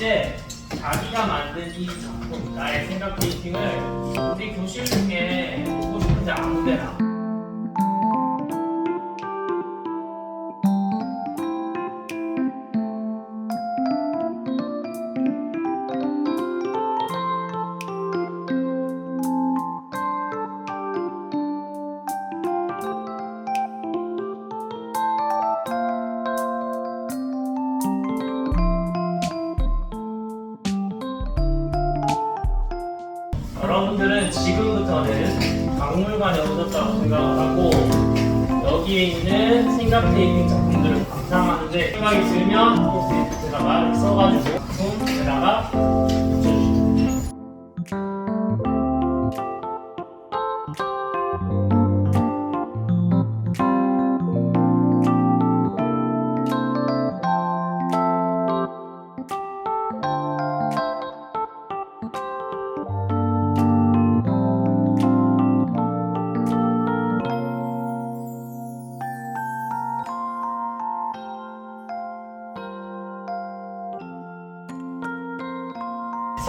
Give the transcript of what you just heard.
이제 자기가 만든 이 작품, 나의 생각 페인팅을 우리 교실 중에 보고 싶은데 아무데나 여러분들은 지금부터는 박물관에 오셨다고 생각을 하고 여기에 있는 생각 테이핑 작품들을 감상하는데 생각이 들면 포스트잇에다가 써가지고